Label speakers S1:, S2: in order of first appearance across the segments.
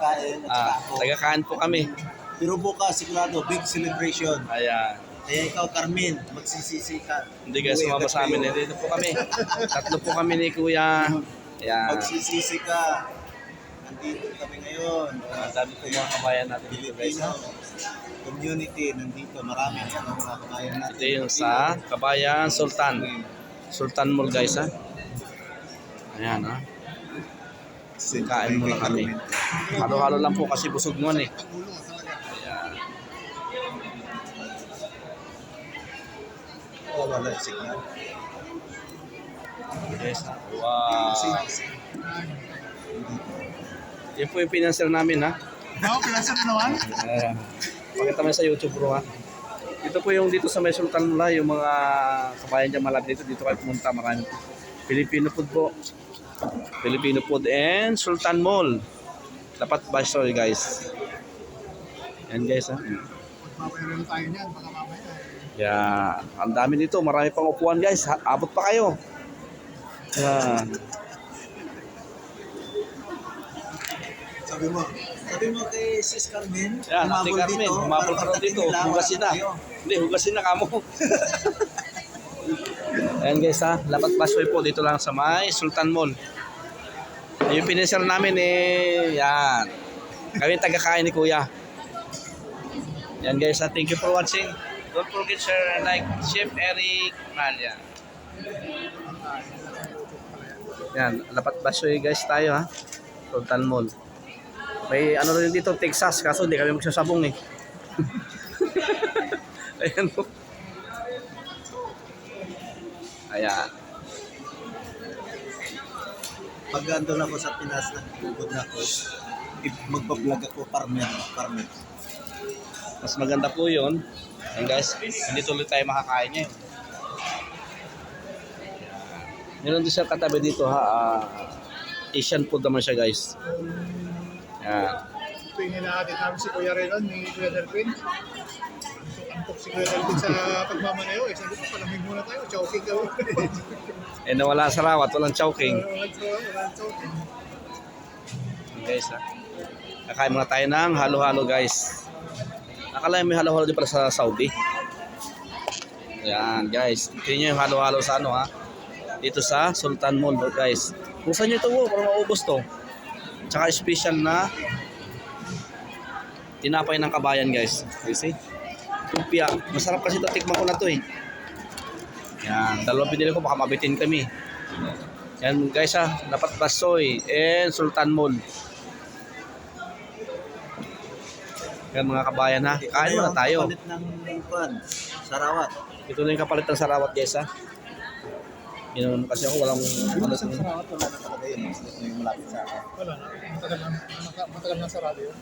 S1: Kain at
S2: Ah,
S1: ako.
S2: tagakaan po kami.
S1: Pero bukas, sigurado, big celebration.
S2: Ayan.
S1: Kaya ikaw, Carmen, magsisisi ka.
S2: Hindi guys,
S1: Uwi
S2: sumama
S1: agad
S2: sa amin.
S1: kayo.
S2: Dito po kami. Tatlo po kami ni Kuya. Ayan.
S1: Magsisisi ka. Nandito kami ngayon.
S2: Ang dami po mga kabayan natin dito guys.
S1: Filipino community nandito. Marami sa mga kabayan natin.
S2: Ito yung sa Kabayan Sultan. Sultan Mall guys ha. Ayan ha. Kain muna kami. Halo-halo lang po kasi busog mo eh.
S1: Oh, wala signal.
S2: Guys, ha. Wow. Yan po yung pinanser namin ha.
S3: Ako, pinasa na naman.
S2: Ayan. Pakita mo sa YouTube bro ha. Dito po yung dito sa may Sultan Mula, yung mga kabayan dyan malapit dito, dito kayo pumunta. Maraming Filipino food po. Filipino food and Sultan Mall. Dapat bastoy guys. Yan guys ha.
S3: Magpapayaran tayo niyan, baka mamaya. eh.
S2: Yeah, ang dami dito. Marami pang upuan guys. Ha- Abot pa kayo. Yan.
S1: Sabi mo, sabi mo kay Sis Carmen,
S2: Yan, Ate Carmen, humabol ka dito. Hugasin na. Hindi, hugasin na kamo. Ayan guys ha, Lapat Busway po dito lang sa may Sultan Mall. Yung pinisir namin eh, yan. Kami taga-kain ni Kuya. Yan guys ha, thank you for watching. Don't forget share and like Chef Eric Malia. Yan, Lapat Busway guys tayo ha. Sultan Mall. May ano rin dito, Texas, kaso hindi kami magsasabong eh. Ayan po. Ayan.
S1: Pag andun ako sa Pinas, nagpugod na ako, magpa-vlog ako, parmen, parmen.
S2: Mas maganda po yun. Ayan guys, hindi tuloy tayo makakain ngayon. Meron din siya katabi dito ha. ah, Asian food naman siya guys. Ayan.
S3: Ito yung hinahatid namin si Kuya Renon, ni Kuya Delpin. Antok si Kuya Delpin sa pagmamanayo. Eh, sabi ko, palamig muna tayo, choking kami.
S2: Eh nawala sa rawat, walang chowking.
S3: Walang cho- walang choking.
S2: Ayan, guys ha. Kakain muna tayo ng halo-halo guys. Akala may halo-halo din pala sa Saudi. Ayan guys. Tingnan nyo yung halo-halo sa ano ha. Dito sa Sultan Mall guys. Buksan nyo ito oh, para maubos to. Tsaka special na tinapay ng kabayan guys. You see? Lumpia. Masarap kasi ito. Tikman ko na to eh. Yan. Dalawang pinili ko baka mabitin kami. Yan guys ha. Dapat basoy and Sultan Mall. Yan mga kabayan ha. Kain muna tayo.
S1: Palit ng kwan, sarawat.
S2: Ito na yung kapalit ng sarawat guys ha. Inuman kasi ako walang ano
S1: Isang sarawat, wala na talaga yun. Ito yung malapit sa akin.
S3: Wala na. Matagal na, matagal- na sarado yun.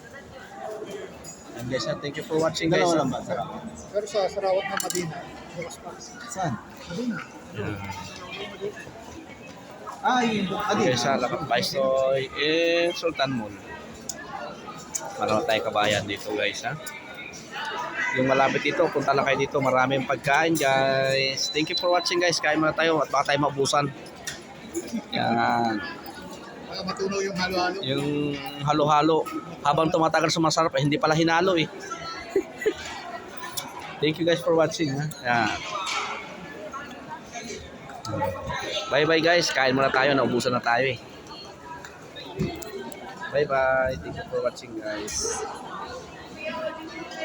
S2: And guys ha, thank you for watching guys.
S1: Dalawa
S2: ha.
S1: lang ba sarawat?
S3: Pero sa Sarawat na Madina, bukas pa.
S1: Saan?
S3: Madina.
S1: Ah, yun. Adi.
S2: Guys ha, Lakat Baisoy and Sultan Mall. Marami tayong kabayan dito guys ha. Yung malapit dito, punta lang kayo dito. Maraming pagkain guys. Thank you for watching guys. Kain muna tayo at baka tayo mabusan. Yan.
S3: Baka matunaw yung halo-halo.
S2: Yung halo-halo. Habang tumatagal sumasarap, eh, hindi pala hinalo eh. Thank you guys for watching. Ha? Yan. Bye bye guys. Kain muna tayo. Naubusan na tayo eh. Bye bye. Thank you for watching guys.